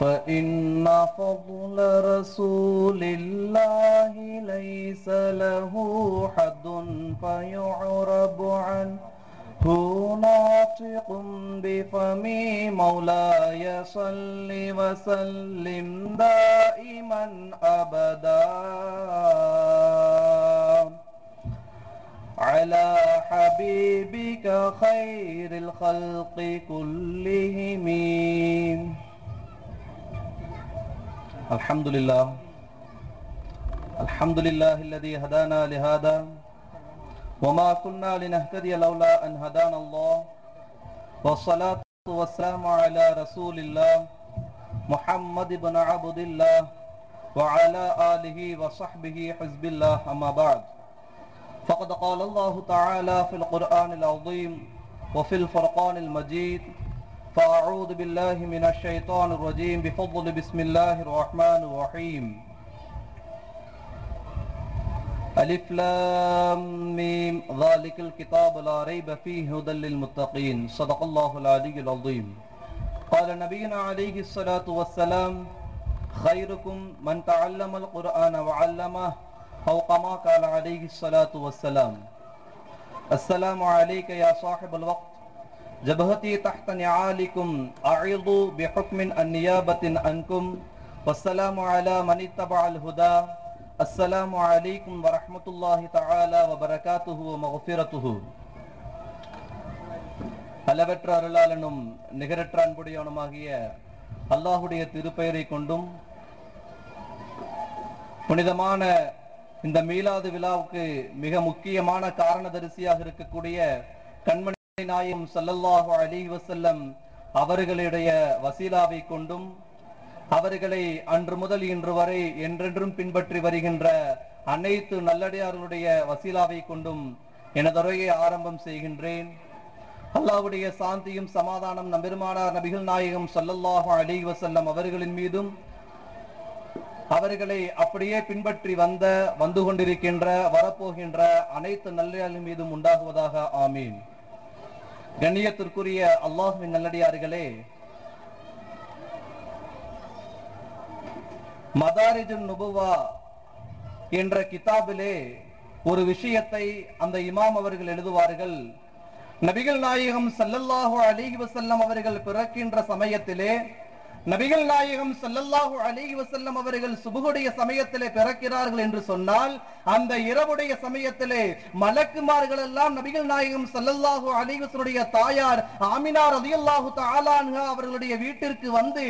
فإن فضل رسول الله ليس له حد فيعرب عنه ناطق بفمي مولاي صل وسلم دائما أبدا. على حبيبك خير الخلق كلهم. الحمد لله الحمد لله الذي هدانا لهذا. وما كنا لنهتدي لولا أن هدانا الله. والصلاة والسلام على رسول الله محمد بن عبد الله وعلى آله وصحبه حزب الله أما بعد. فقد قال الله تعالى في القرآن العظيم وفي الفرقان المجيد فأعوذ بالله من الشيطان الرجيم بفضل بسم الله الرحمن الرحيم. ألف لام ميم. ذلك الكتاب لا ريب فيه هدى للمتقين. صدق الله العلي العظيم. قال نبينا عليه الصلاة والسلام خيركم من تعلم القرآن وعلمه أو كما قال عليه الصلاة والسلام السلام عليك يا صاحب الوقت جبهتي تحت نعالكم أعيض بحكم النيابة عنكم والسلام على من اتبع الهدى السلام عليكم ورحمة الله تعالى وبركاته ومغفرته அளவற்ற அருளாளனும் நிகரற்ற அன்புடையவனுமாகிய அல்லாஹுடைய திருப்பெயரை கொண்டும் புனிதமான இந்த மீலாது விழாவுக்கு மிக முக்கியமான காரணதரிசியாக இருக்கக்கூடிய கண்மணி நாயம் சல்லல்லாஹு அலி வசல்லம் அவர்களுடைய வசீலாவை கொண்டும் அவர்களை அன்று முதல் இன்று வரை என்றென்றும் பின்பற்றி வருகின்ற அனைத்து நல்லடியார்களுடைய வசீலாவை கொண்டும் எனது உரையை ஆரம்பம் செய்கின்றேன். அல்லாவுடைய சாந்தியும் சமாதானம் நம்பெருமானார் நபிகள் நாயகம் சல்லல்லாஹு அலி வசல்லம் அவர்களின் மீதும் அவர்களை அப்படியே பின்பற்றி வந்த வந்து கொண்டிருக்கின்ற வரப்போகின்ற அனைத்து நல்ல மீதும் உண்டாகுவதாக ஆமீன். கண்ணியத்திற்குரிய அல்லாஹுவின் நல்லடியார்களே மதாரிஜுன் நுபுவா என்ற கிதாபிலே ஒரு விஷயத்தை அந்த இமாம் அவர்கள் எழுதுவார்கள். நபிகள் நாயகம் சல்லல்லாஹு அலிஹி வசல்லம் அவர்கள் பிறக்கின்ற சமயத்திலே நபிகள் நாயகம் சல்லல்லாஹு அலிஹி வசல்லம் அவர்கள் சுபுகுடைய சமயத்திலே பிறக்கிறார்கள் என்று சொன்னால் அந்த இரவுடைய சமயத்திலே மலக்குமார்கள் எல்லாம் நபிகள் நாயகம் சல்லல்லாஹு அலிஹி தாயார் ஆமினார் அதியல்லாஹு தாலான்ஹா அவர்களுடைய வீட்டிற்கு வந்து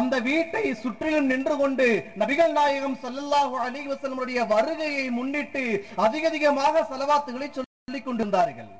அந்த வீட்டை சுற்றிலும் நின்று கொண்டு நபிகள் நாயகம் சல்லல்லாஹு அலிஹி வசல்லமுடைய வருகையை முன்னிட்டு அதிக அதிகமாக செலவாத்துகளை சொல்லிக் கொண்டிருந்தார்கள்.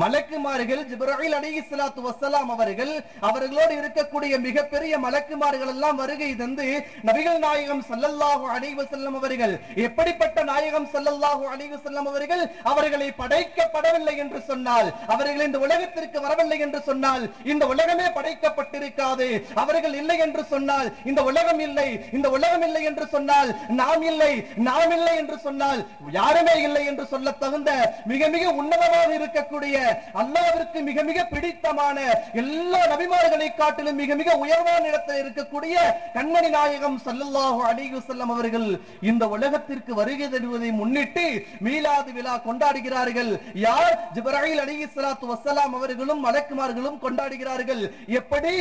மலக்குமார்கள் ஜிப்ராஹில் அலி ஸலாத்து வசலாம் அவர்கள் அவர்களோடு இருக்கக்கூடிய மிகப்பெரிய மலக்குமார்கள் எல்லாம் வருகை தந்து நபிகள் நாயகம் சல்லல்லாஹு அலைஹி வஸல்லம் அவர்கள் எப்படிப்பட்ட நாயகம் சல்லல்லாஹு அலைஹி வஸல்லம் அவர்கள்? அவர்களை படைக்கப்படவில்லை என்று சொன்னால் அவர்கள் இந்த உலகத்திற்கு வரவில்லை என்று சொன்னால் இந்த உலகமே படைக்கப்பட்டிருக்காது. அவர்கள் இல்லை என்று சொன்னால் இந்த உலகம் இல்லை இந்த உலகம் இல்லை என்று சொன்னால் நாம் இல்லை நாம் இல்லை என்று சொன்னால் யாருமே இல்லை என்று சொல்ல தகுந்த மிக மிக உன்னதமாக இருக்கக்கூடிய அல்லாவிற்கு மிக மிக பிடித்தமான எல்லா நபிமார்களை காட்டிலும் மிக மிக உயர்வான இடத்தில் இருக்கக்கூடிய கண்மணி நாயகம் சல்லல்லாஹு அலிகு செல்லம் அவர்கள் இந்த உலகத்திற்கு வருகை தருவதை முன்னிட்டு மீலாது விழா கொண்டாடுகிறார்கள். யார்? ஜிப்ராஹில் அலைஹி சலாத்து வசலாம் அவர்களும் மலக்குமார்களும் கொண்டாடுகிறார்கள். எப்படி?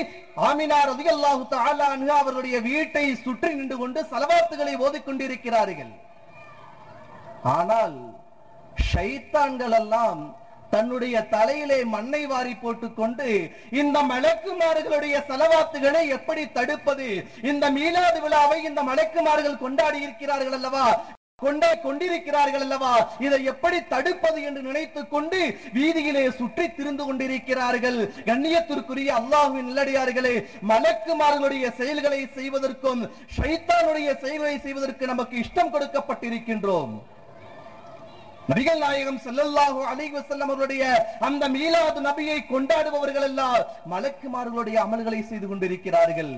ஆமினார் ரலியல்லாஹு அல்லாஹு அன்ஹா அவர்களுடைய வீட்டை சுற்றி நின்று கொண்டு சலவாத்துகளை ஓதிக்கொண்டிருக்கிறார்கள். ஆனால் ஷைத்தான்கள் எல்லாம் தன்னுடைய தலையிலே மண்ணை வாரி போட்டுக்கொண்டு இந்த மலக்குமார்களுடைய செலவாத்துகளை எப்படி தடுப்பது? இந்த மீலாது விழாவை இந்த மலக்குமார்கள் கொண்டாடி இருக்கிறார்கள் அல்லவா? கொண்டே கொண்டிருக்கிறார்கள் அல்லவா? இதை எப்படி தடுப்பது என்று நினைத்துக் கொண்டு வீதியிலே சுற்றி திரிந்து கொண்டிருக்கிறார்கள். கண்ணியத்திற்குரிய அல்லாஹுவின் நல்லடியார்களே மலக்குமார்களுடைய செயல்களை செய்வதற்கும் ஷைத்தானுடைய செயல்களை செய்வதற்கு நமக்கு இஷ்டம் கொடுக்கப்பட்டிருக்கின்றோம். நபிகள் நாயகம் ஸல்லல்லாஹு அலைஹி வஸல்லம் அவருடைய அந்த மீலாது நபியை கொண்டாடுபவர்கள் எல்லாம் மலக்குமார்களுடைய அமல்களை செய்து கொண்டிருக்கிறார்கள்.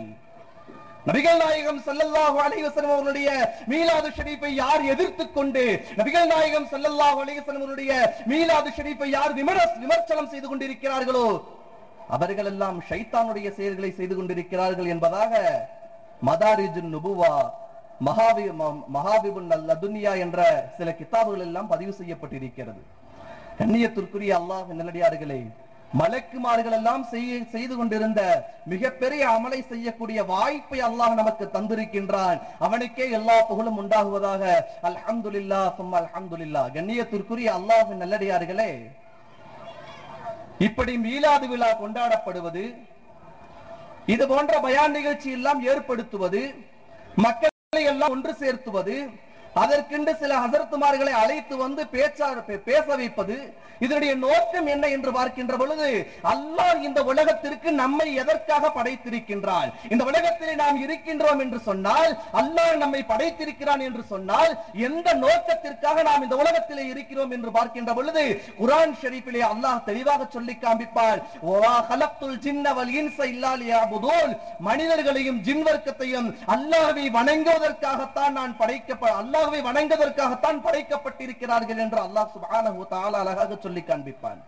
நபிகள் நாயகம் செல்லல்லாஹு அலைஹி வஸல்லம் அவர்களுடைய மீலாது ஷரீஃபை யார் எதிர்த்து கொண்டு நபிகள் நாயகம் செல்லல்லாஹு அலைஹி வஸல்லம் அவர்களுடைய மீலாது ஷரீஃபை யார் விமர்ச விமர்சனம் செய்து கொண்டிருக்கிறார்களோ அவர்கள் எல்லாம் ஷைத்தானுடைய செயல்களை செய்து கொண்டிருக்கிறார்கள் என்பதாக மதாரிஜுன் நுபுவா மகாவி ம- மகாவிபுன் அல் லதுன்யா என்ற சில கிதாபுகள் எல்லாம் பதிவு செய்யப்பட்டிருக்கிறது. கண்ணியத்திற்குரிய அல்லாஹ் நல்லடியார்களே மலக்குமார்கள் எல்லாம் செய்ய- செய்து கொண்டிருந்த மிகப்பெரிய அமலை செய்யக்கூடிய வாய்ப்பை அல்லாஹ் நமக்கு தந்திருக்கின்றான். அவனுக்கே எல்லா புகழும் உண்டாகுவதாக அல்ஹம்துலில்லா சும்மா அல்ஹம்துலில்லா. கண்ணியத்திற்குரிய அல்லாஹ் நல்லடியார்களே இப்படி மீலாது விழா கொண்டாடப்படுவது இது போன்ற பயான் நிகழ்ச்சி எல்லாம் ஏற்படுத்துவது மக்கள் எல்லாம் ஒன்று சேர்த்துவது அதற்கென்று சில ஹசரத்துமார்களை அழைத்து வந்து பேச்சா பேச வைப்பது இதனுடைய நோக்கம் என்ன என்று பார்க்கின்ற பொழுது அல்லாஹ் இந்த உலகத்திற்கு நம்மை எதற்காக படைத்திருக்கின்றான்? இந்த உலகத்திலே நாம் இருக்கின்றோம் என்று சொன்னால் அல்லாஹ் நம்மை படைத்திருக்கிறான் என்று சொன்னால் எந்த நோக்கத்திற்காக நாம் இந்த உலகத்திலே இருக்கிறோம் என்று பார்க்கின்ற பொழுது குரான் ஷெரீஃபிலே அல்லாஹ் தெளிவாக சொல்லி காண்பிப்பார் மனிதர்களையும் ஜின் வர்க்கத்தையும் அல்லாஹ்வை வணங்குவதற்காகத்தான் நான் படைக்கப்ப அல்லாஹ் அல்லாஹ்வை வணங்குவதற்காகத்தான் படைக்கப்பட்டிருக்கிறார்கள் என்று அல்லாஹ் சுப்ஹானஹு வ தஆலா அழகாக சொல்லி காண்பிப்பான்.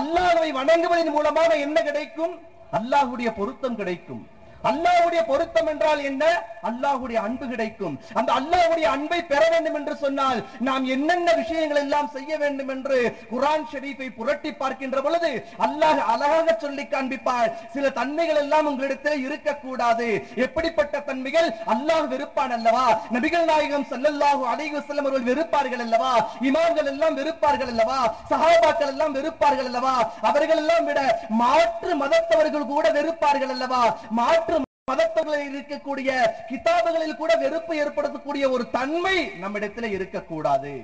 அல்லாஹ்வை வணங்குவதன் மூலமாக என்ன கிடைக்கும்? அல்லாஹ்வுடைய பொருத்தம் கிடைக்கும். அல்லாஹ்வுடைய பொருத்தம் என்றால் என்ன? அல்லாஹ்வுடைய அன்பு கிடைக்கும். அந்த அல்லாஹ்வுடைய அன்பை பெற வேண்டும் என்று சொன்னால் நாம் என்னென்ன விஷயங்கள் எல்லாம் செய்ய வேண்டும் என்று குரான் ஷெரீஃபை புரட்டி பார்க்கின்ற பொழுது அல்லாஹ் அழகாக சொல்லி காண்பிப்பார். சில தன்மைகள் எல்லாம் உங்களிடத்தில் இருக்கக்கூடாது. எப்படிப்பட்ட தன்மைகள்? அல்லாஹ் வெறுப்பான் அல்லவா? நபிகள் நாயகம் சல்லல்லாஹு அலைஹி வஸல்லம் அவர்கள் வெறுப்பார்கள் அல்லவா? இமாம்கள் எல்லாம் வெறுப்பார்கள் அல்லவா? சஹாபாக்கள் எல்லாம் வெறுப்பார்கள் அல்லவா? அவர்கள் எல்லாம் விட மாற்று மதத்தவர்கள் கூட வெறுப்பார்கள் அல்லவா? மாற்று மதத்தவர்களில் இருக்கக்கூடிய கிதாபுகளில் கூட வெறுப்பு ஏற்படுத்தக்கூடிய ஒரு தன்மை நம்மிடத்தில் இருக்கக்கூடாது.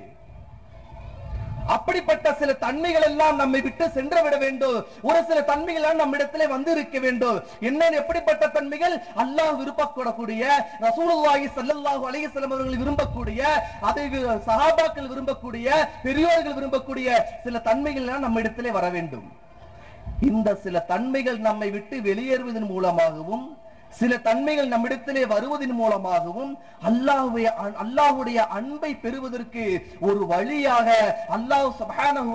அப்படிப்பட்ட சில தன்மைகள் எல்லாம் நம்மை விட்டு சென்று விட வேண்டும். ஒரு சில தன்மைகள் எல்லாம் நம்மிடத்திலே வந்து இருக்க வேண்டும். என்ன எப்படிப்பட்ட தன்மைகள்? அல்லாஹ் விரும்பக்கூடக்கூடிய ரசூலுல்லாஹி ஸல்லல்லாஹு அலைஹி வஸல்லம் அவர்கள் விரும்பக்கூடிய அதை சஹாபாக்கள் விரும்பக்கூடிய பெரியோர்கள் விரும்பக்கூடிய சில தன்மைகள் எல்லாம் நம்மிடத்திலே வர வேண்டும். இந்த சில தன்மைகள் நம்மை விட்டு வெளியேறுவதன் மூலமாகவும் சில தன்மைகள் நம்மிடத்திலே வருவதன் மூலமாகவும் அல்லாஹுடைய அல்லாஹுடைய அன்பை பெறுவதற்கு ஒரு வழியாக அல்லாஹ் சுப்ஹானஹு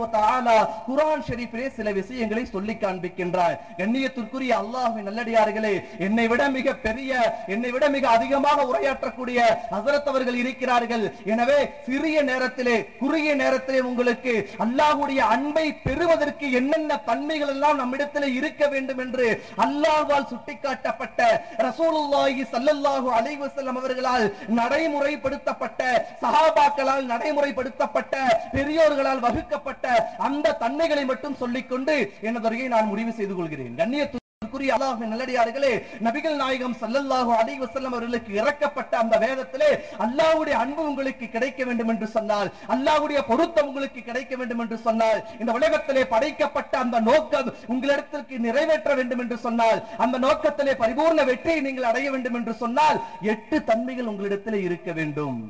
குரான் ஷெரீஃபிலே சில விஷயங்களை சொல்லி காண்பிக்கின்றார். கண்ணியத்திற்குரிய அல்லாஹுவின் நல்லடியார்களே என்னை விட மிக பெரிய என்னை விட மிக அதிகமாக உரையாற்றக்கூடிய ஹஸரத் அவர்கள் இருக்கிறார்கள். எனவே சிறிய நேரத்திலே குறுகிய நேரத்திலே உங்களுக்கு அல்லாஹ்வுடைய அன்பை பெறுவதற்கு என்னென்ன தன்மைகள் எல்லாம் நம்மிடத்திலே இருக்க வேண்டும் என்று அல்லாஹ்வால் சுட்டிக்காட்டப்பட்ட ரசூலுல்லாஹி ஸல்லல்லாஹு அலைஹி வஸல்லம் அவர்களால் நடைமுறைப்படுத்தப்பட்ட சஹாபாக்களால் நடைமுறைப்படுத்தப்பட்ட பெரியோர்களால் வகுக்கப்பட்ட அந்த தன்மைகளை மட்டும் சொல்லிக்கொண்டு எனது நான் முடிவு செய்து கொள்கிறேன். கண்ணியத்து அன்பிற்குரிய அல்லாஹ்வின் நல்லடியார்களே நபிகள் நாயகம் சல்லல்லாஹு அலி வசல்லம் அவர்களுக்கு இறக்கப்பட்ட அந்த வேதத்திலே அல்லாஹுடைய அன்பு உங்களுக்கு கிடைக்க வேண்டும் என்று சொன்னால் அல்லாஹுடைய பொருத்தம் உங்களுக்கு கிடைக்க வேண்டும் என்று சொன்னால் இந்த உலகத்திலே படைக்கப்பட்ட அந்த நோக்கம் உங்களிடத்திற்கு நிறைவேற்ற வேண்டும் என்று சொன்னால் அந்த நோக்கத்திலே பரிபூர்ண வெற்றியை நீங்கள் அடைய வேண்டும் என்று சொன்னால் எட்டு தன்மைகள் உங்களிடத்திலே இருக்க வேண்டும்.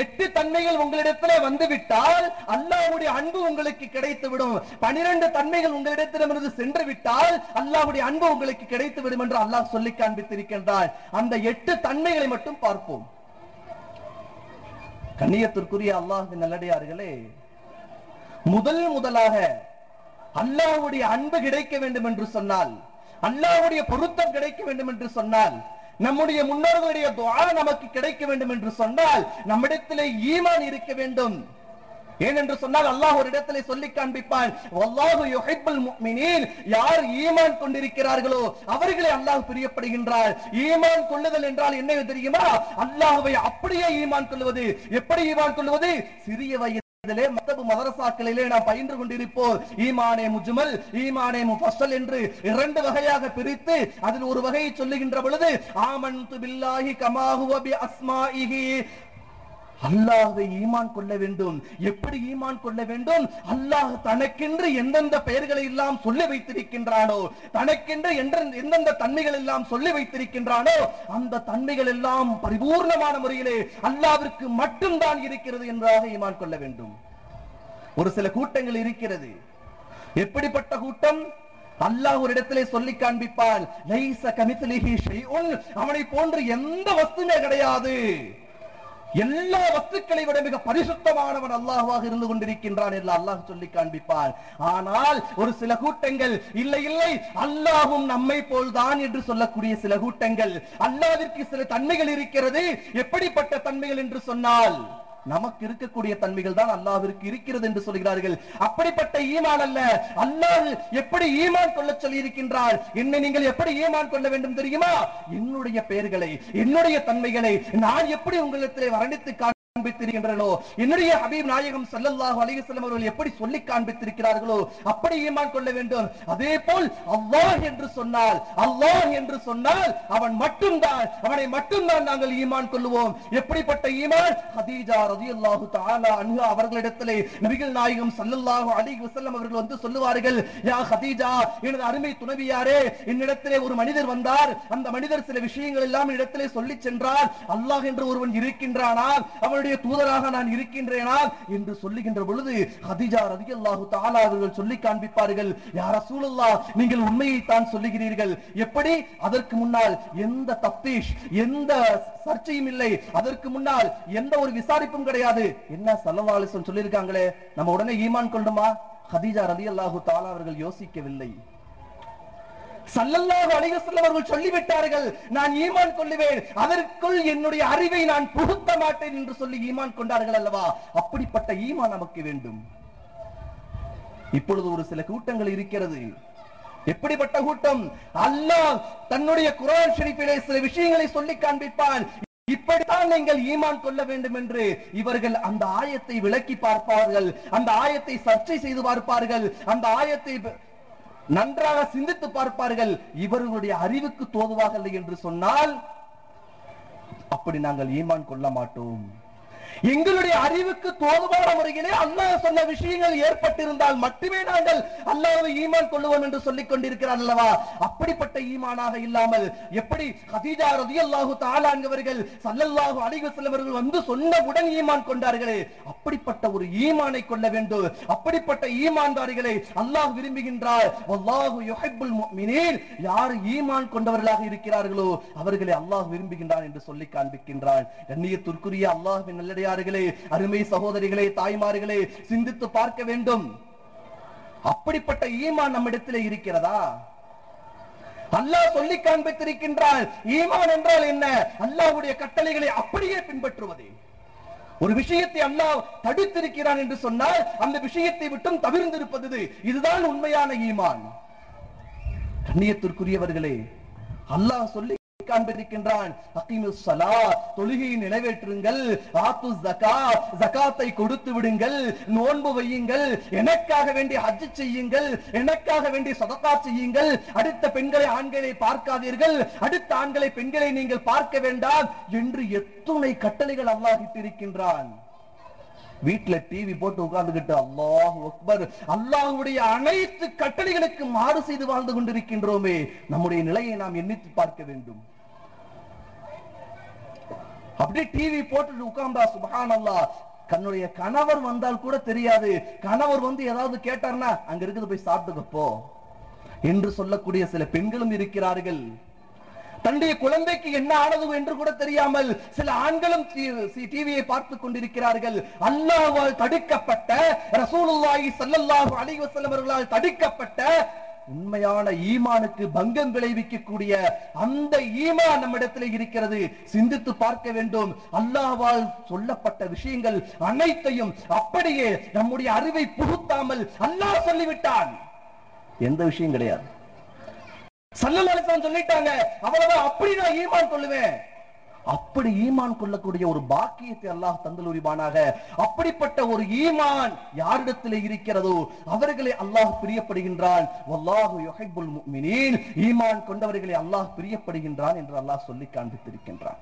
எட்டு தன்மைகள் உங்களிடத்திலே வந்துவிட்டால் அல்லாவுடைய அன்பு உங்களுக்கு கிடைத்து விடும் பனிரெண்டு தன்மைகள் உங்களிடத்திலிருந்து சென்று விட்டால் அல்லாவுடைய அன்பு உங்களுக்கு கிடைத்து விடும் என்று அல்லாஹ் சொல்லி காண்பித்திருக்கின்றார். அந்த எட்டு தன்மைகளை மட்டும் பார்ப்போம். கண்ணியத்திற்குரிய அல்லாஹ் நல்லடியார்களே முதல் முதலாக அல்லாஹ்வுடைய அன்பு கிடைக்க வேண்டும் என்று சொன்னால் அல்லாஹ்வுடைய பொருத்தம் கிடைக்க வேண்டும் என்று சொன்னால் நம்முடைய முன்னோர்களுடைய துஆ நமக்கு கிடைக்க வேண்டும் என்று சொன்னால் நம்மிடத்திலே ஈமான் இருக்க வேண்டும். ஏனென்று சொன்னால் அல்லாஹ் ஒரு இடத்திலே சொல்லி காண்பிப்பான் வல்லாஹு யுஹிப்புல் முஃமினீன். யார் ஈமான் கொண்டிருக்கிறார்களோ அவர்களை அல்லாஹ் பிரியப்படுகின்றார். ஈமான் கொள்ளுதல் என்றால் என்ன தெரியுமா? அல்லாஹ்வை அப்படியே ஈமான் கொள்வது. எப்படி ஈமான் கொள்வது? சிறிய வயது இதிலே மத்தபு மதரசாக்களிலே நாம் பயின்று கொண்டிருப்போம் ஈமானே முஜ்மல் ஈமானே முஃபஸ்ஸல் என்று இரண்டு வகையாக பிரித்து அதில் ஒரு வகையை சொல்லுகின்ற பொழுது ஆமன்து பில்லாஹி கமா ஹுவ பி அஸ்மாஇஹி அல்லாஹை ஈமான் கொள்ள வேண்டும். எப்படி ஈமான் கொள்ள வேண்டும்? அல்லாஹ் தனக்கென்று எந்தெந்த பெயர்களை எல்லாம் சொல்லி வைத்திருக்கின்றானோ தனக்கென்று என்ற எந்தெந்த தன்மைகள் எல்லாம் சொல்லி வைத்திருக்கின்றானோ அந்த தன்மைகள் எல்லாம் பரிபூர்ணமான முறையிலே அல்லாவிற்கு மட்டும்தான் இருக்கிறது என்பதாக ஈமான் கொள்ள வேண்டும். ஒரு சில கூட்டங்கள் இருக்கிறது. எப்படிப்பட்ட கூட்டம்? அல்லாஹ் ஒரு இடத்திலே சொல்லி காண்பிப்பான் அவனை போன்று எந்த வஸ்துமே கிடையாது. எல்லா வஸ்துக்களை விட மிக பரிசுத்தமானவன் அல்லாஹுவாக இருந்து கொண்டிருக்கின்றான் என்று அல்லாஹ் சொல்லி காண்பிப்பார் ஆனால் ஒரு சில கூட்டங்கள் இல்லை இல்லை அல்லாஹும் நம்மை போல்தான் என்று சொல்லக்கூடிய சில கூட்டங்கள் அல்லாவிற்கு சில தன்மைகள் இருக்கிறது எப்படிப்பட்ட தன்மைகள்? என்று சொன்னால் நமக்கு இருக்கக்கூடிய தன்மைகள் தான் அல்லாவிற்கு இருக்கிறது என்று சொல்கிறார்கள். அப்படிப்பட்ட ஈமான் அல்ல. அல்லாஹ் எப்படி ஈமான் கொள்ள சொல்லி இருக்கின்றார் என்னை நீங்கள் எப்படி ஈமான் கொள்ள வேண்டும் தெரியுமா? என்னுடைய பெயர்களை என்னுடைய தன்மைகளை நான் எப்படி உங்களிடத்திலே வர்ணித்து காண்பித்திருக்கின்றனோ? என்னுடைய ஹபீப் நாயகம் சல்லல்லாஹு அலைஹி வஸல்லம் அவர்கள் எப்படி சொல்லி காண்பித்திருக்கிறார்களோ அப்படி ஈமான் கொள்ள வேண்டும். அதே போல் அல்லாஹ் என்று சொன்னால் அல்லாஹ் என்று சொன்னால் அவன் மட்டும்தான் அவனை மட்டும்தான் நாங்கள் ஈமான் கொள்ளுவோம். எப்படிப்பட்ட ஈமான்? ஹதீஜா ரலியல்லாஹு தஆலா அன்ஹா அவர்களிடத்திலே நபிகள் நாயகம் சல்லல்லாஹு அலைஹி வஸல்லம் அவர்கள் வந்து சொல்லுவார்கள் யா ஹதீஜா எனது அருமை துணைவியாரே என்னிடத்திலே ஒரு மனிதர் வந்தார். அந்த மனிதர் சில விஷயங்கள் எல்லாம் இடத்திலே சொல்லி சென்றார். அல்லாஹ் என்று ஒருவன் இருக்கின்றானால் அவனுடைய அல்லாஹுடைய தூதராக நான் இருக்கின்றேனா என்று சொல்லுகின்ற பொழுது ஹதிஜா ரதி அல்லாஹு தாலா அவர்கள் சொல்லி காண்பிப்பார்கள் யா சூழல்லா நீங்கள் உண்மையை தான் சொல்லுகிறீர்கள். எப்படி? அதற்கு முன்னால் எந்த தப்தீஷ் எந்த சர்ச்சையும் இல்லை. அதற்கு முன்னால் எந்த ஒரு விசாரிப்பும் கிடையாது. என்ன சல்லவாலிசன் சொல்லியிருக்காங்களே? நம்ம உடனே ஈமான் கொள்ளுமா? ஹதீஜா ரதி அல்லாஹு தாலா அவர்கள் யோசிக்கவில்லை. சல்லல்லாஹு அலைஹி வஸல்லம் அவர்கள் சொல்லிவிட்டார்கள் நான் ஈமான் கொள்ளுவேன். அதற்குள் என்னுடைய அறிவை நான் புகுத்த மாட்டேன் என்று சொல்லி ஈமான் கொண்டார்கள் அல்லவா? அப்படிப்பட்ட ஈமான் நமக்கு வேண்டும். இப்பொழுது ஒரு சில கூட்டங்கள் இருக்கிறது. எப்படிப்பட்ட கூட்டம்? அல்லாஹ் தன்னுடைய குரான் ஷெரீஃபிலே சில விஷயங்களை சொல்லி காண்பிப்பான். இப்படித்தான் நீங்கள் ஈமான் கொள்ள வேண்டும் என்று இவர்கள் அந்த ஆயத்தை விளக்கி பார்ப்பார்கள். அந்த ஆயத்தை சர்ச்சை செய்து பார்ப்பார்கள். அந்த ஆயத்தை நன்றாக சிந்தித்து பார்ப்பார்கள். இவர்களுடைய அறிவுக்கு தோதுவாகல்ல என்று சொன்னால் அப்படி நாங்கள் ஈமான் கொள்ள மாட்டோம். எங்களுடைய அறிவுக்கு தோதுவான முறையிலே அல்லாஹ் சொன்ன விஷயங்கள் ஏற்பட்டிருந்தால் மட்டுமே நாங்கள் அல்லாஹ்வை ஈமான் கொள்ளுவோம் என்று சொல்லிக் கொண்டிருக்கிறார் அல்லவா? அப்படிப்பட்ட ஈமானாக இல்லாமல் எப்படி ஹதீஜா ரதி அல்லாஹு தாலாங்கவர்கள் சல்லல்லாஹு அலைஹி வந்து சொன்னவுடன் ஈமான் கொண்டார்களே? அப்படிப்பட்ட ஒரு ஈமானை கொள்ள வேண்டும். அப்படிப்பட்ட ஈமான்தாரிகளை அல்லாஹ் விரும்புகின்றார். அல்லாஹு யுஹிப்புல் முஃமினீன். யார் ஈமான் கொண்டவர்களாக இருக்கிறார்களோ அவர்களை அல்லாஹ் விரும்புகின்றான் என்று சொல்லி காண்பிக்கின்றான். கண்ணியத்திற்குரிய அல்லாஹ்வின் தந்தையார்களே அருமை சகோதரிகளே தாய்மார்களே சிந்தித்து பார்க்க வேண்டும். அப்படிப்பட்ட ஈமான் நம்மிடத்திலே இருக்கிறதா? அல்லாஹ் சொல்லி காண்பித்திருக்கின்றான் ஈமான் என்றால் என்ன? அல்லாஹ்வுடைய கட்டளைகளை அப்படியே பின்பற்றுவது. ஒரு விஷயத்தை அல்லாஹ் தடுத்திருக்கிறான் என்று சொன்னால் அந்த விஷயத்தை விட்டும் தவிர்ந்திருப்பது இதுதான் உண்மையான ஈமான். கண்ணியத்திற்குரியவர்களே அல்லாஹ் சொல்லி காண்பிருக்கின்றான் தொழுகையை நிறைவேற்றுங்கள். ஜகாத்தை கொடுத்து விடுங்கள். நோன்பு வையுங்கள். எனக்காக வேண்டி ஹஜ் செய்யுங்கள். எனக்காக வேண்டி சதகா செய்யுங்கள். அடுத்த பெண்களை ஆண்களை பார்க்காதீர்கள். அடுத்த ஆண்களை பெண்களை நீங்கள் பார்க்க வேண்டாம் என்று எத்துணை கட்டளைகள் அல்லாஹ் இட்டிருக்கின்றான். வீட்டுல டிவி போட்டு உட்கார்ந்துகிட்டு அல்லாஹ் அக்பர் அல்லாஹுடைய அனைத்து கட்டளைகளுக்கு மாறு செய்து வாழ்ந்து கொண்டிருக்கின்றோமே. நம்முடைய நிலையை நாம் எண்ணித்து பார்க்க வேண்டும். அப்படியே டிவி போட்டுட்டு உட்கார்ந்தா சுபஹான் அல்லா தன்னுடைய கணவர் வந்தால் கூட தெரியாது. கணவர் வந்து ஏதாவது கேட்டார்னா அங்க இருக்குது போய் சாப்பிட்டுக்கப்போ என்று சொல்லக்கூடிய சில பெண்களும் இருக்கிறார்கள். தன்னுடைய குழந்தைக்கு என்ன ஆனது என்று கூட தெரியாமல் சில ஆண்களும் டிவியை பார்த்து கொண்டிருக்கிறார்கள். அல்லாஹ்வால் தடுக்கப்பட்ட ரசூலுல்லாஹி சல்லல்லாஹு அலைஹி வஸல்லம் அவர்களால் தடுக்கப்பட்ட உண்மையான ஈமானுக்கு பங்கம் விளைவிக்கக்கூடிய அந்த ஈமான் நம்மிடத்தில் இருக்கிறது. சிந்தித்து பார்க்க வேண்டும். அல்லாஹால் சொல்லப்பட்ட விஷயங்கள் அனைத்தையும் அப்படியே நம்முடைய அறிவை புகுத்தாமல் அல்லாஹ் சொல்லிவிட்டான். எந்த விஷயம் கிடையாது. சல்லல்லாஹு சொல்லிட்டாங்க. அவ்வளவு அப்படி நான் ஈமான் சொல்லுவேன் அப்படி ஈமான் கொள்ளக்கூடிய ஒரு பாக்கியத்தை அல்லாஹ் தந்தலுரிவானாக அப்படிப்பட்ட ஒரு ஈமான் யாரிடத்தில் இருக்கிறதோ அவர்களை அல்லாஹ் பிரியப்படுகின்றான். ஈமான் கொண்டவர்களை அல்லாஹ் பிரியப்படுகின்றான் என்று அல்லாஹ் சொல்லி காண்பித்திருக்கின்றான்.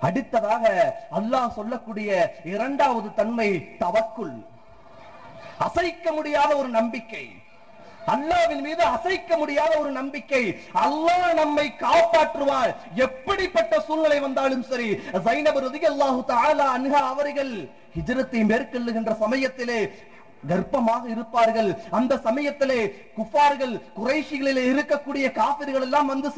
அடுத்ததாக அல்லாஹ் சொல்லக்கூடிய இரண்டாவது தன்மை தவக்குள் அசைக்க முடியாத ஒரு நம்பிக்கை. அல்லாவின் மீது அசைக்க முடியாத ஒரு நம்பிக்கை. அல்லாஹ் நம்மை காப்பாற்றுவார். எப்படிப்பட்ட சூழ்நிலை வந்தாலும் சரி ஜைனப் ரலியல்லாஹு தாலா அன்ஹா அவர்கள் ஹிஜரத்தை மேற்கொள்ளுகின்ற சமயத்திலே கர்ப்பமாக இருப்பார்கள். அந்த சமயத்திலே குஃபார்கள் குறைஷிகளில் இருக்கக்கூடிய காபிர்கள் எல்லாம் வந்து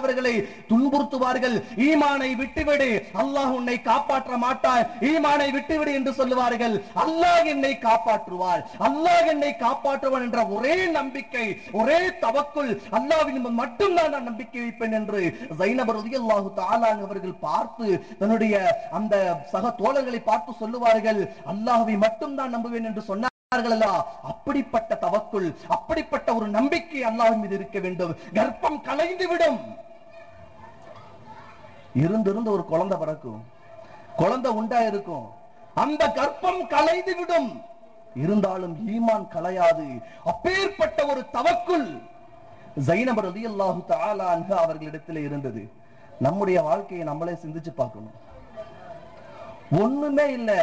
அவர்களை துன்புறுத்துவார்கள். ஈமானை விட்டுவிடு. அல்லாஹ் உன்னை காப்பாற்ற மாட்டார் ஈமானை விட்டுவிடு என்று சொல்லுவார்கள். அல்லாஹ் என்னை காப்பாற்றுவார் அல்லாஹ் என்னை காப்பாற்றுவான் என்ற ஒரே நம்பிக்கை ஒரே தவக்குள் அல்லாவின் மட்டும் மட்டும்தான் நான் நம்பிக்கை வைப்பேன் என்று ஜைனபர் ரலியல்லாஹு தஆலா அவர்கள் பார்த்து தன்னுடைய அந்த சக தோழர்களை பார்த்து சொல்லுவார்கள். அல்லாஹ்வை மட்டும்தான் நம்புவேன் என்று சொன்னார்கள் அல்ல அப்படிப்பட்ட தவக்குள் அப்படிப்பட்ட ஒரு நம்பிக்கை அல்லாஹ் மீது இருக்க வேண்டும். கர்ப்பம் கலைந்து விடும் இருந்திருந்து ஒரு குழந்தை பிறக்கும். குழந்தை உண்டா இருக்கும் அந்த கர்ப்பம் கலைந்து விடும் இருந்தாலும் ஈமான் கலையாது. அப்பேற்பட்ட ஒரு தவக்குள் ஜைனபர் அலி அல்லாஹு அன்ஹா அவர்களிடத்தில் இருந்தது. நம்முடைய வாழ்க்கையை நம்மளே சிந்திச்சு பார்க்கணும். ஒண்ணுமே இல்லை.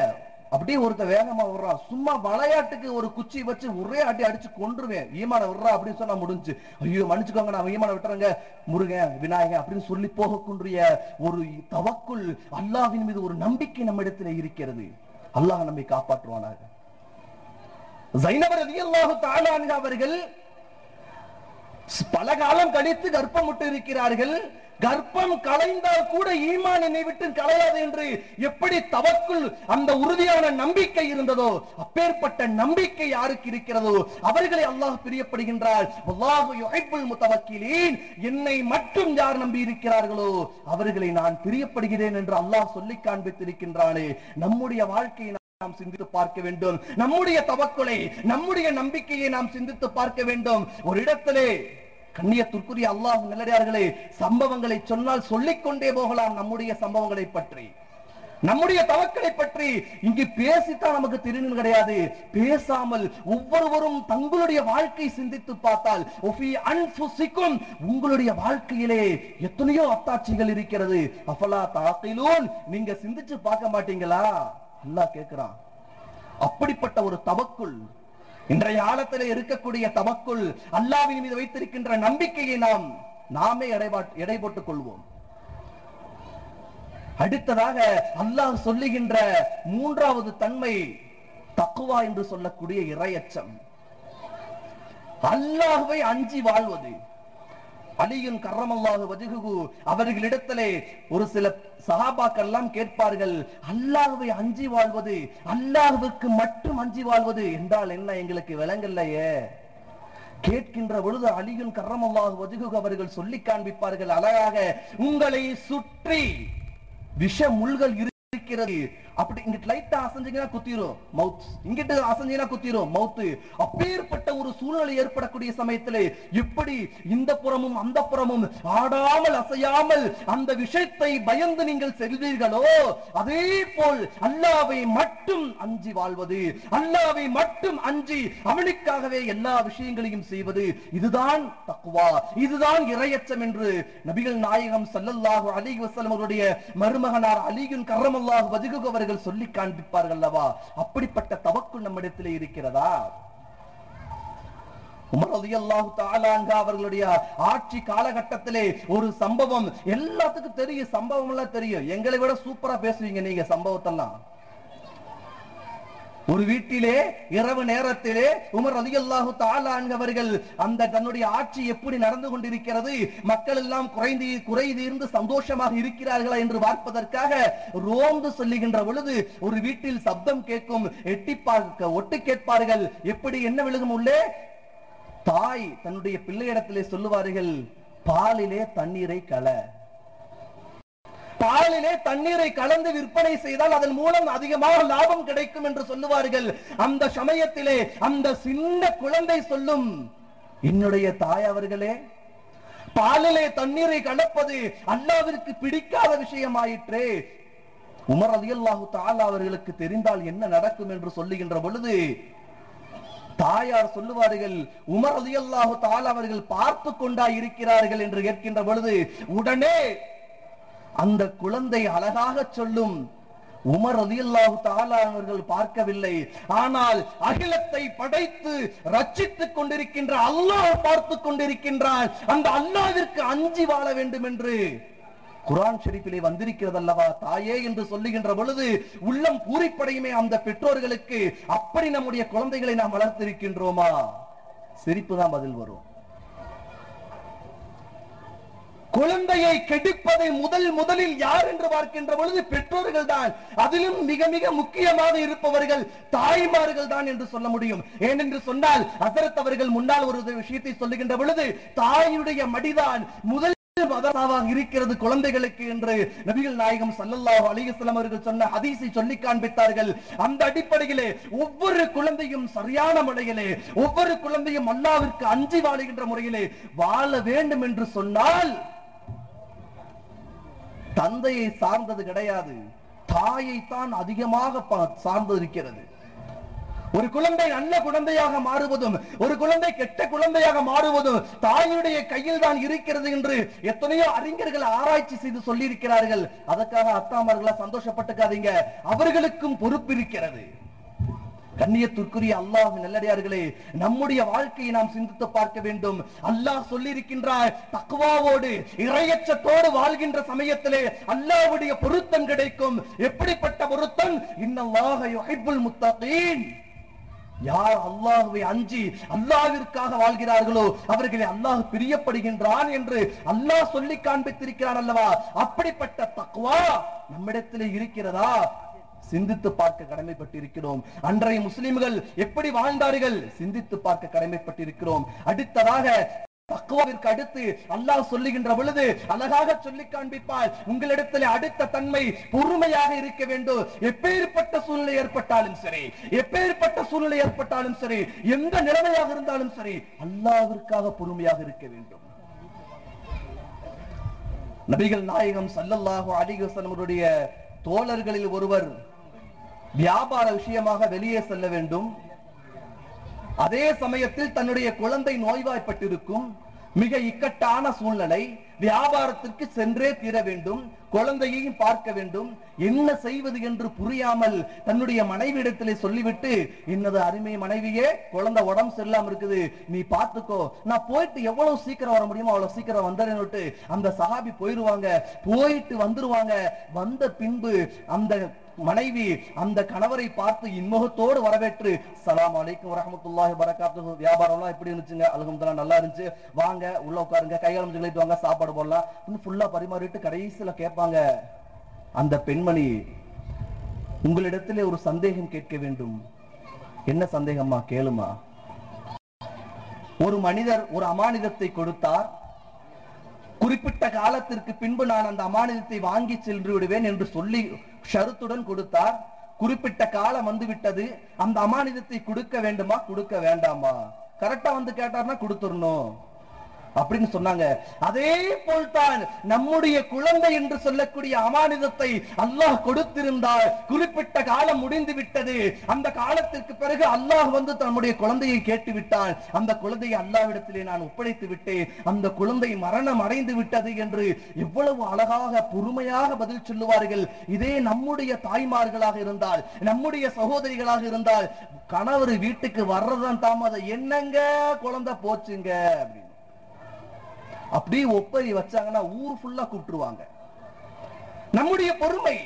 அப்படியே ஒருத்த வேகமா விடுறான் சும்மா விளையாட்டுக்கு ஒரு குச்சி வச்சு ஒரே அடி அடிச்சு கொண்டுருவேன் ஈமான விடுறா அப்படின்னு சொன்னா முடிஞ்சு. ஐயோ மன்னிச்சுக்கோங்க நான் ஈமான விட்டுறேங்க. முருகன் விநாயகன் அப்படின்னு சொல்லி போகக்கூடிய ஒரு தவக்குள் அல்லாவின் மீது ஒரு நம்பிக்கை நம்ம இடத்துல இருக்கிறது. அல்லாஹ் நம்மை காப்பாற்றுவானாக. ஜைனவர் ரலியல்லாஹு அவர்கள் பல காலம் கழித்து கர்ப்பமுட்டு இருக்கிறார்கள் கர்ப்பம் கலைந்தால் கூட ஈமான் என்னை விட்டு கலையாது என்று எப்படி தவக்குள் அந்த உறுதியான நம்பிக்கை இருந்ததோ அப்பேற்பட்ட நம்பிக்கை யாருக்கு இருக்கிறதோ அவர்களை அல்லாஹ் பிரியப்படுகின்றார். என்னை மட்டும் யார் நம்பி இருக்கிறார்களோ அவர்களை நான் பிரியப்படுகிறேன் என்று அல்லாஹ் சொல்லி காண்பித்திருக்கின்றானே. நம்முடைய வாழ்க்கையை நாம் சிந்தித்து பார்க்க வேண்டும். நம்முடைய தவக்குலை நம்முடைய நம்பிக்கையை நாம் சிந்தித்து பார்க்க வேண்டும். ஒரு இடத்திலே கண்ணியத்திற்குரிய அல்லாஹ் நல்லடியார்களே சம்பவங்களை சொன்னால் சொல்லிக்கொண்டே போகலாம் நம்முடைய சம்பவங்களை பற்றி. நம்முடைய தவக்களை பற்றி. இங்கு பேசித்தான் நமக்கு தெரியும் கிடையாது. பேசாமல் ஒவ்வொருவரும் தங்களுடைய வாழ்க்கை சிந்தித்து பார்த்தால் ஒஃபி உங்களுடைய வாழ்க்கையிலே எத்தனையோ அத்தாட்சிகள் இருக்கிறது. அஃபலா தாக்கிலூன். நீங்க சிந்திச்சு பார்க்க மாட்டீங்களா? அல்லாஹ் கேட்கிறான். அப்படிப்பட்ட ஒரு தவக்குள் இன்றைய ஆழத்தில் இருக்கக்கூடிய தவக்குள் அல்லாவின் மீது வைத்திருக்கின்ற நம்பிக்கையை நாம் நாமே எடை போட்டுக் கொள்வோம் அடுத்ததாக அல்லாஹ் சொல்லுகின்ற மூன்றாவது தன்மை தக்குவா என்று சொல்லக்கூடிய இரையச்சம். அல்லாஹுவை அஞ்சி வாழ்வது. அலியின் கர்ரமல்லாஹு வஜுகு அவர்களிடத்திலே ஒரு சில சஹாபாக்கள் கேட்பார்கள் அல்லாஹுவை அஞ்சி வாழ்வது அல்லாஹுவுக்கு மட்டும் அஞ்சி வாழ்வது என்றால் என்ன? எங்களுக்கு விளங்கலையே கேட்கின்ற பொழுது அலியின் கர்ரமல்லாஹு ஒதுகு அவர்கள் சொல்லி காண்பிப்பார்கள் அழகாக உங்களை சுற்றி விஷ முள்கள் இருக்கிறது அப்படி இங்கிட்டு லைட்டா அசைஞ்சீங்கன்னா குத்திரும் மவுத் இங்கிட்டு அசைஞ்சீங்கன்னா குத்திரும் மவுத்து அப்பேற்பட்ட ஒரு சூழ்நிலை ஏற்படக்கூடிய சமயத்திலே எப்படி இந்த புறமும் அந்த புறமும் ஆடாமல் அசையாமல் அந்த விஷயத்தை பயந்து நீங்கள் செல்வீர்களோ அதே போல் அல்லாவை மட்டும் அஞ்சி வாழ்வது அல்லாவை மட்டும் அஞ்சி அவனுக்காகவே எல்லா விஷயங்களையும் செய்வது இதுதான் தக்குவா இதுதான் இரையச்சம் என்று நபிகள் நாயகம் சல்லல்லாஹு அலி வசலம் அவருடைய மருமகனார் அலியுன் கர்ரமல்லாஹு வஜ்ஹு அவர்கள் சொல்லி காண்பிப்பார்கள் அல்லவா அப்படிப்பட்ட தவக்குள் நம்மிடத்திலே இருக்கிறதா? அவர்களுடைய ஆட்சி காலகட்டத்திலே ஒரு சம்பவம் எல்லாத்துக்கும் தெரியும் சம்பவம் எல்லாம் தெரியும். எங்களை விட சூப்பரா பேசுவீங்க நீங்க சம்பவத்தெல்லாம். ஒரு வீட்டிலே இரவு நேரத்திலே உமர் ரலியல்லாஹு தஆலா அவர்கள் அந்த தன்னுடைய ஆட்சி எப்படி நடந்து கொண்டிருக்கிறது மக்கள் எல்லாம் குறைந்து குறைதீர்ந்து சந்தோஷமாக இருக்கிறார்களா என்று பார்ப்பதற்காக ரோந்து சொல்லுகின்ற பொழுது ஒரு வீட்டில் சப்தம் கேட்கும் எட்டி பார்க்க ஒட்டு கேட்பார்கள். எப்படி என்ன விழுகும் உள்ளே? தாய் தன்னுடைய பிள்ளையிடத்திலே சொல்லுவார்கள் பாலிலே தண்ணீரை கல. பாலிலே தண்ணீரை கலந்து விற்பனை செய்தால் அதன் மூலம் அதிகமாக லாபம் கிடைக்கும் என்று சொல்லுவார்கள். அந்த சமயத்திலே அந்த சின்ன குழந்தை சொல்லும் என்னுடைய தாய் அவர்களே பாலிலே தண்ணீரை கலப்பது அல்லாவிற்கு பிடிக்காத விஷயமாயிற்றே. உமர் ரலியல்லாஹு தாலா அவர்களுக்கு தெரிந்தால் என்ன நடக்கும் என்று சொல்லுகின்ற பொழுது தாயார் சொல்லுவார்கள் உமர் ரலியல்லாஹு தாலா அவர்கள் பார்த்து கொண்டா இருக்கிறார்கள் என்று கேட்கின்ற பொழுது உடனே அந்த குழந்தை அழகாக சொல்லும். உமர் ரலியல்லாஹு தாலா அவர்கள் பார்க்கவில்லை. ஆனால் அகிலத்தை படைத்து ரச்சித்துக் கொண்டிருக்கின்ற அல்லாஹ் பார்த்து கொண்டிருக்கின்றான். அந்த அல்லாவிற்கு அஞ்சி வாழ வேண்டும் என்று குரான் ஷெரீஃபிலே வந்திருக்கிறது அல்லவா தாயே என்று சொல்லுகின்ற பொழுது உள்ளம் பூரிப்படையுமே அந்த பெற்றோர்களுக்கு. அப்படி நம்முடைய குழந்தைகளை நாம் வளர்த்திருக்கின்றோமா? சிரிப்பு தான் பதில் வரும். குழந்தையை கெடுப்பதை முதல் முதலில் யார் என்று பார்க்கின்ற பொழுது பெற்றோர்கள் தான் அதிலும் மிக மிக முக்கியமாக இருப்பவர்கள் தாய்மார்கள் தான் என்று சொல்ல முடியும். ஏனென்று சொன்னால் அசரத் அவர்கள் முன்னால் ஒரு விஷயத்தை சொல்லுகின்ற பொழுது தாயுடைய மடிதான் முதல் இருக்கிறது குழந்தைகளுக்கு என்று நபிகள் நாயகம் சல்லல்லாஹ் அலைஹி அவர்கள் சொன்ன ஹதீஸை சொல்லி காண்பித்தார்கள். அந்த அடிப்படையிலே ஒவ்வொரு குழந்தையும் சரியான முறையிலே ஒவ்வொரு குழந்தையும் அல்லாவிற்கு அஞ்சி வாழுகின்ற முறையிலே வாழ வேண்டும் என்று சொன்னால் தந்தையை சார்ந்தது கிடையாது. தாயை தான் அதிகமாக பா- சார்ந்து இருக்கிறது ஒரு குழந்தை நல்ல குழந்தையாக மாறுவதும் ஒரு குழந்தை கெட்ட குழந்தையாக மாறுவதும் தாயுடைய கையில் தான் இருக்கிறது என்று எத்தனையோ அறிஞர்கள் ஆராய்ச்சி செய்து சொல்லியிருக்கிறார்கள். அதற்காக அத்தாமார்களா சந்தோஷப்பட்டுக்காதீங்க. அவர்களுக்கும் பொறுப்பு இருக்கிறது. கண்ணியத்திற்குரிய அல்லாஹ் நல்லடியார்களே நம்முடைய வாழ்க்கையை நாம் சிந்தித்து பார்க்க வேண்டும். அல்லாஹ் சொல்லி இருக்கின்றார் தக்குவாவோடு இறையச்சத்தோடு வாழ்கின்ற சமயத்திலே அல்லாஹ்வுடைய பொருத்தம் கிடைக்கும். எப்படிப்பட்ட பொருத்தம்? இன்னல்லாஹ யுஹிப்புல் முத்தகீன். யார் அல்லாஹுவை அஞ்சி அல்லாஹிற்காக வாழ்கிறார்களோ அவர்களை அல்லாஹ் பிரியப்படுகின்றான் என்று அல்லாஹ் சொல்லி காண்பித்திருக்கிறான் அல்லவா? அப்படிப்பட்ட தக்குவா நம்மிடத்திலே இருக்கிறதா? சிந்தித்து பார்க்க கடமைப்பட்டிருக்கிறோம். அன்றைய முஸ்லிம்கள் எப்படி வாழ்ந்தார்கள்? சிந்தித்து பார்க்க கடமைப்பட்டிருக்கிறோம். அடுத்ததாக தக்குவாவிற்கு அடுத்து அல்லாஹ் சொல்லுகின்ற பொழுது அழகாக சொல்லி காண்பிப்பால் உங்களிடத்தில் அடுத்த தன்மை பொறுமையாக இருக்க வேண்டும். எப்பேற்பட்ட சூழ்நிலை ஏற்பட்டாலும் சரி எப்பேற்பட்ட சூழ்நிலை ஏற்பட்டாலும் சரி எந்த நிலைமையாக இருந்தாலும் சரி அல்லாவிற்காக பொறுமையாக இருக்க வேண்டும். நபிகள் நாயகம் ஸல்லல்லாஹு அலைஹி அவருடைய தோழர்களில் ஒருவர் வியாபார விஷயமாக வெளியே செல்ல வேண்டும். அதே சமயத்தில் தன்னுடைய குழந்தை நோய்வாய்ப்பட்டிருக்கும். மிக இக்கட்டான சூழ்நிலை. வியாபாரத்திற்கு சென்றே தீர வேண்டும். குழந்தையையும் பார்க்க வேண்டும். என்ன செய்வது என்று புரியாமல் தன்னுடைய மனைவியிடத்திலே சொல்லிவிட்டு என்னது அருமை மனைவியே குழந்தை உடம்பு சரியில்லாம இருக்குது. நீ பார்த்துக்கோ. நான் போயிட்டு எவ்வளவு சீக்கிரம் வர முடியுமோ அவ்வளவு சீக்கிரம் வந்துடுறேன்னு அந்த சஹாபி போயிருவாங்க. போயிட்டு வந்துருவாங்க. வந்த பின்பு அந்த மனைவி அந்த கணவரை பார்த்து இன்முகத்தோடு வரவேற்று சலாம் அலைக்கும் வரஹமத்துல்லாஹி வரகாத்துஹு வியாபாரம்லாம் எப்படி இருந்துச்சுங்க? அல்ஹம்துலில்லாஹ் நல்லா இருந்துச்சு. வாங்க உள்ள உட்காருங்க கைகாலம் சொல்லிட்டு வாங்க சாப்பாடு போடலாம். இன்னும் ஃபுல்லா பரிமாறிட்டு கடைசியில கேட்பாங்க அந்த பெண்மணி உங்களிடத்திலே ஒரு சந்தேகம் கேட்க வேண்டும். என்ன சந்தேகம்மா? கேளுமா. ஒரு மனிதர் ஒரு அமானிதத்தை கொடுத்தார் குறிப்பிட்ட காலத்திற்கு பின்பு நான் அந்த அமானிதத்தை வாங்கி சென்று விடுவேன் என்று சொல்லி ஷருத்துடன் கொடுத்தார். குறிப்பிட்ட காலம் வந்து விட்டது அந்த அமானிதத்தை கொடுக்க வேண்டுமா? கொடுக்க வேண்டாமா? கரெக்டா வந்து கேட்டார்னா கொடுத்துடணும். அப்படின்னு சொன்னாங்க. அதே போல்தான் நம்முடைய குழந்தை என்று சொல்லக்கூடிய அமானிதத்தை அல்லாஹ் கொடுத்திருந்தால் குறிப்பிட்ட காலம் முடிந்து விட்டது. அந்த காலத்திற்கு பிறகு அல்லாஹ் வந்து தன்னுடைய குழந்தையை கேட்டு விட்டான். அந்த குழந்தையை அல்லாவிடத்திலே நான் ஒப்படைத்து விட்டேன். அந்த குழந்தை மரணம் அடைந்து விட்டது என்று எவ்வளவு அழகாக பொறுமையாக பதில் சொல்லுவார்கள். இதே நம்முடைய தாய்மார்களாக இருந்தால் நம்முடைய சகோதரிகளாக இருந்தால் கணவர் வீட்டுக்கு வர்றதான் தாமதம். என்னங்க குழந்தை போச்சுங்க அப்படின்னு. அப்படியே ஒப்பரி வச்சாங்கன்னா ஊர் ஃபுல்லா கூப்பிட்டுருவாங்க. நம்முடைய பொறுமை.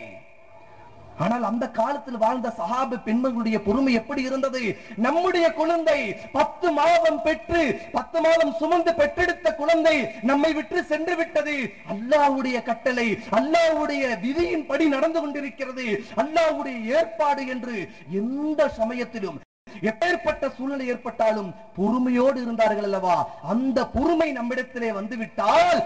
ஆனால் அந்த காலத்தில் வாழ்ந்த சஹாப பெண்மகளுடைய பொறுமை எப்படி இருந்தது? நம்முடைய குழந்தை பத்து மாதம் பெற்று பத்து மாதம் சுமந்து பெற்றெடுத்த குழந்தை நம்மை விட்டு சென்று விட்டது. அல்லாவுடைய கட்டளை அல்லாஹ்வுடைய விதியின்படி நடந்து கொண்டிருக்கிறது. அல்லாவுடைய ஏற்பாடு என்று எந்த சமயத்திலும் எப்பேற்பட்ட சூழ்நிலை ஏற்பட்டாலும் பொறுமையோடு இருந்தார்கள் அல்லவா? அந்த பொறுமை நம்மிடத்திலே வந்துவிட்டால்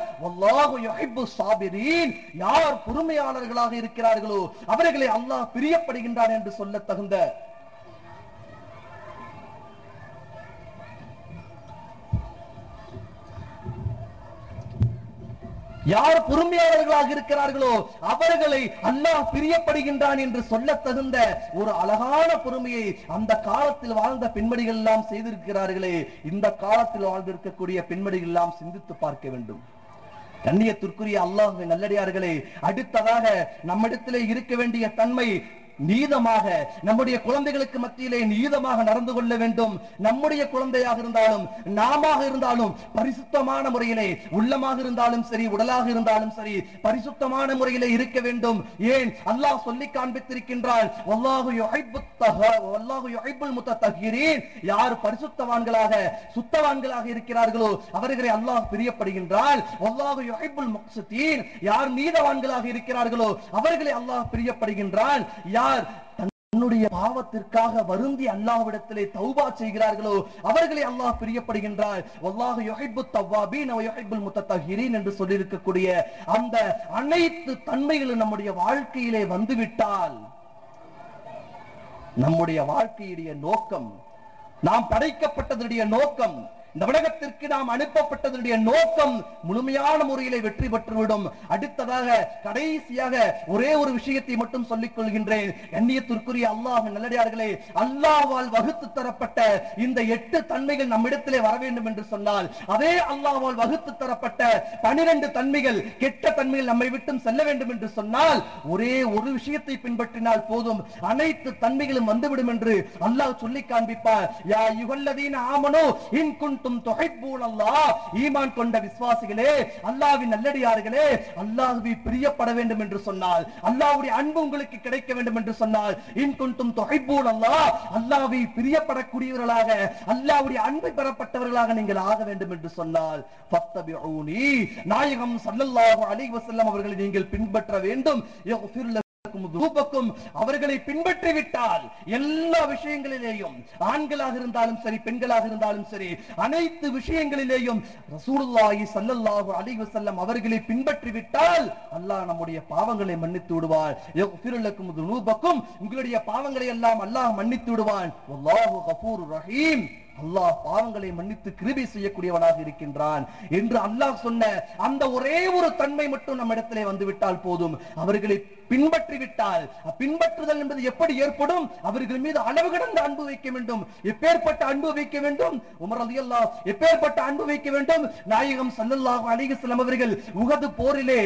யார் பொறுமையாளர்களாக இருக்கிறார்களோ அவர்களை அல்லாஹ் பிரியப்படுகின்றான் என்று சொல்ல தகுந்த யார் பொறுமையாளர்களாக இருக்கிறார்களோ அவர்களை அல்லாஹ் பிரியப்படுகின்றான் என்று சொல்ல தகுந்த ஒரு அழகான பொறுமையை அந்த காலத்தில் வாழ்ந்த பெண்மணிகள் எல்லாம் செய்திருக்கிறார்களே இந்த காலத்தில் வாழ்ந்திருக்கக்கூடிய பெண்மணிகள் எல்லாம் சிந்தித்து பார்க்க வேண்டும். கண்ணியத்திற்குரிய அல்லாஹ் நல்லடியார்களே அடுத்ததாக நம்மிடத்திலே இருக்க வேண்டிய தன்மை நீதமாக நம்முடைய குழந்தைகளுக்கு மத்தியிலே நீதமாக நடந்து கொள்ள வேண்டும். நம்முடைய குழந்தையாக இருந்தாலும் நாம இருந்தாலும் பரிசுத்தமான முறையிலே உள்ளமாக இருந்தாலும் சரி உடலாக இருந்தாலும் சரி பரிசுத்தமான முறையிலே இருக்க வேண்டும். ஏன்? அல்லாஹ் சொல்லி காண்பித்திருக்கின்றான் யார் பரிசுத்தவான்களாக சுத்தவான்களாக இருக்கிறார்களோ அவர்களை அல்லாஹ் பிரியப்படுகின்றான். யார் நீதவான்களாக இருக்கிறார்களோ அவர்களை அல்லாஹ் பிரியப்படுகின்றான். யார் யார் தன்னுடைய பாவத்திற்காக வருந்தி அல்லாஹ்விடத்திலே தௌபா செய்கிறார்களோ அவர்களை அல்லாஹ் பிரியப்படுகின்றார். வல்லாஹ் யுஹிப்பு தவ்வாபீன் வ யுஹிப்புல் முத்தத்தஹிரீன் என்று சொல்லியிருக்கக்கூடிய அந்த அனைத்து தன்மைகளும் நம்முடைய வாழ்க்கையிலே வந்துவிட்டால் நம்முடைய வாழ்க்கையுடைய நோக்கம் நாம் படைக்கப்பட்டதனுடைய நோக்கம் இந்த உலகத்திற்கு நாம் அனுப்பப்பட்டதனுடைய நோக்கம் முழுமையான முறையிலே வெற்றி பெற்றுவிடும். அடுத்ததாக கடைசியாக ஒரே ஒரு விஷயத்தை மட்டும் சொல்லிக் கொள்கின்றேன். கண்ணியத்திற்குரிய அல்லாஹ் நல்லடியார்களே அல்லாவால் வகுத்து தரப்பட்ட இந்த எட்டு தன்மைகள் நம்மிடத்திலே வர வேண்டும் என்று சொன்னால் அதே அல்லாவால் வகுத்து தரப்பட்ட பனிரெண்டு தன்மைகள் கெட்ட தன்மைகள் நம்மை விட்டும் செல்ல வேண்டும் என்று சொன்னால் ஒரே ஒரு விஷயத்தை பின்பற்றினால் போதும். அனைத்து தன்மைகளும் வந்துவிடும் என்று அல்லாஹ் சொல்லி காண்பிப்பார். யா யுகல்லதீன் ஆமனோ இன் குன்தும் தொகைப்பூன் அல்லா ஈமான் கொண்ட விசுவாசிகளே அல்லாவின் நல்லடியார்களே அல்லாஹ்வை பிரியப்பட வேண்டும் என்று சொன்னால் அல்லாவுடைய அன்பு உங்களுக்கு கிடைக்க வேண்டும் என்று சொன்னால் இன் குன்தும் துஹிப்பூன் அல்லாஹ் அல்லாஹ்வை பிரியப்படக்கூடியவர்களாக அல்லாவுடைய அன்பை பெறப்பட்டவர்களாக நீங்கள் ஆக வேண்டும் என்று சொன்னால் ஃபத்தபிஊனி நாயகம் சல்லல்லாஹு அலைஹி அவர்களை நீங்கள் பின்பற்ற வேண்டும். யக்ஃபிர் தூபக்கும் அவர்களை பின்பற்றி விட்டால் எல்லா விஷயங்களிலேயும் ஆண்களாக இருந்தாலும் சரி பெண்களாக இருந்தாலும் சரி அனைத்து விஷயங்களிலேயும் ரசூலுல்லாஹி ஸல்லல்லாஹு அலைஹி வஸல்லம் அவர்களை பின்பற்றி விட்டால் அல்லாஹ் நம்முடைய பாவங்களை மன்னித்து விடுவார் யக்ஃபிர் லக்கும் துனூபக்கும் உங்களுடைய பாவங்களை எல்லாம் அல்லாஹ் மன்னித்து விடுவான். வல்லாஹு கஃபூர் ரஹீம். அல்லாஹ் பாவங்களை மன்னித்து கிருபி செய்யக்கூடியவனாக இருக்கின்றான் என்று அல்லாஹ் சொன்ன அந்த ஒரே ஒரு தன்மை மட்டும் நம்ம இடத்திலே வந்துவிட்டால் போதும். அவர்களை பின்பற்றி விட்டால் பின்பற்றுதல் என்பது எப்படி ஏற்படும்? அவர்கள் மீது அளவு கடந்த அன்பு வைக்க வேண்டும். எப்பேற்பட்ட அன்பு வைக்க வேண்டும்? உமர் ரலியல்லாஹு எப்பேற்பட்ட அன்பு வைக்க வேண்டும்? நாயகம் சல்லல்லாஹு அலைஹி அவர்கள் உகது போரிலே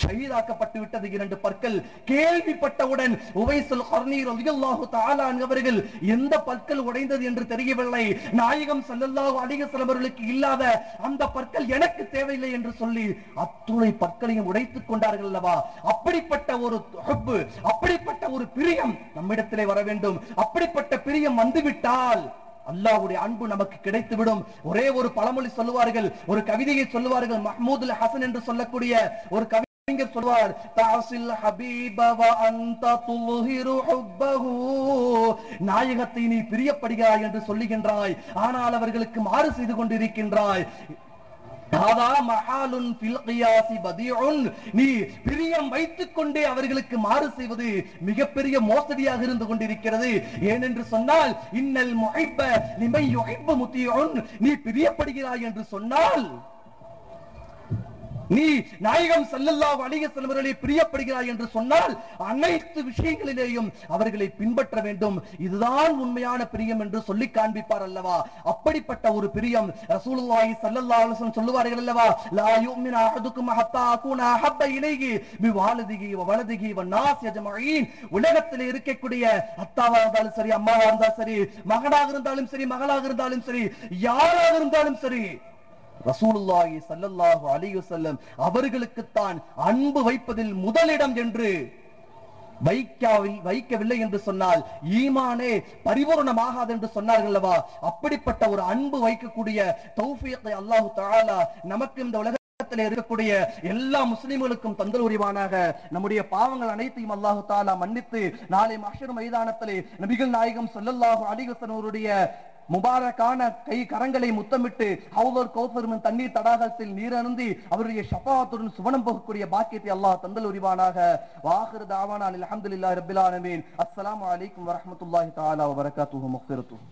ஷஹீதாக்கப்பட்டு விட்டது இரண்டு பற்கள். கேள்விப்பட்டவுடன் உவைசுல் கர்னி ரலியல்லாஹு தஆலா அவர்கள் எந்த பற்கள் உடைந்தது என்று தெரியவில்லை. நாயகம் ஸல்லல்லாஹு அலைஹி வஸல்லம் அவர்களுக்கு இல்லாத அந்த பற்கள் எனக்கு தேவையில்லை என்று சொல்லி அத்துணை பற்களையும் உடைத்துக் கொண்டார்கள் அல்லவா? அப்படிப்பட்ட ஒரு ஹுப்பு அப்படிப்பட்ட ஒரு பிரியம் நம்மிடத்திலே வர வேண்டும். அப்படிப்பட்ட பிரியம் வந்துவிட்டால் அல்லாவுடைய அன்பு நமக்கு கிடைத்துவிடும். ஒரே ஒரு பழமொழி சொல்லுவார்கள் ஒரு கவிதையை சொல்லுவார்கள் மஹ்மூதுல் ஹசன் என்று சொல்லக்கூடிய ஒரு கவி கவிஞர் சொல்வார் தாசில் ஹபீப அந்த துல்ஹிரு ஹுப்பஹு. நாயகத்தை நீ பிரியப்படுகிறாய் என்று சொல்லுகின்றாய் ஆனால் அவர்களுக்கு மாறு செய்து கொண்டிருக்கின்றாய். மஹாலுன் நீ பிரியம் வைத்துக் கொண்டே அவர்களுக்கு மாறு செய்வது மிகப்பெரிய மோசடியாக இருந்து கொண்டிருக்கிறது. ஏனென்று சொன்னால் இன்னல் முகைப்ப நிமை யுஹிப்பு நீ பிரியப்படுகிறாய் என்று சொன்னால் நீ நாயகம் ஸல்லல்லாஹு வணிக செல்வர்களை பிரியப்படுகிறாய் என்று சொன்னால் அனைத்து விஷயங்களிலேயும் அவர்களை பின்பற்ற வேண்டும். இதுதான் உண்மையான பிரியம் என்று சொல்லி காண்பிப்பார் அல்லவா? அப்படிப்பட்ட ஒரு பிரியம் ரசூலுல்லாஹி ஸல்லல்லாஹு அலைஹி வஸல்லம் சொல்லுவார்கள் அல்லவா? லா யுமினு அஹதுக்கும் ஹத்தா அகூன அஹப்ப இலைஹி பிவாலிதிஹி வ வலதிஹி வ நாஸ் அஜ்மஈன் உலகத்தில் இருக்கக்கூடிய அத்தாவா இருந்தாலும் சரி அம்மாவா இருந்தாலும் சரி மகனாக இருந்தாலும் சரி மகளாக இருந்தாலும் சரி யாராக இருந்தாலும் சரி ரசூலுல்லாஹி சல்லல்லாஹு அலைஹி வஸல்லம் அவர்களுக்குத்தான் அன்பு வைப்பதில் முதலிடம் என்று வைக்காவில் வைக்கவில்லை என்று சொன்னால் ஈமானே பரிபூர்ணமாகாது என்று சொன்னார்கள் அல்லவா? அப்படிப்பட்ட ஒரு அன்பு வைக்கக்கூடிய தௌஃபியத்தை அல்லாஹு தாலா நமக்கு இந்த உலக இருக்கக்கூடிய எல்லா முஸ்லிம்களுக்கும் தந்தல் உரிவானாக. நம்முடைய பாவங்கள் அனைத்தையும் அல்லாஹு தாலா மன்னித்து நாளை மஷர் மைதானத்திலே நபிகள் நாயகம் சொல்லல்லாஹு அலைஹி முபாரக்கான கை கரங்களை முத்தமிட்டு ஹவுலர் கௌசரும் தண்ணீர் தடாகத்தில் நீரருந்தி அவருடைய சபாத்துடன் சுவனம் போகக்கூடிய பாக்கியத்தை அல்லாஹ் தந்தல் உரிவானாக. வாஹிர் தாவானான் அலமதுல்லா ரப்பில் ஆலமீன். அஸ்ஸலாமு அலைக்கும் வரஹ்மத்துல்லாஹி தஆலா வபரகாத்துஹு மக்ஃபிரத்துஹு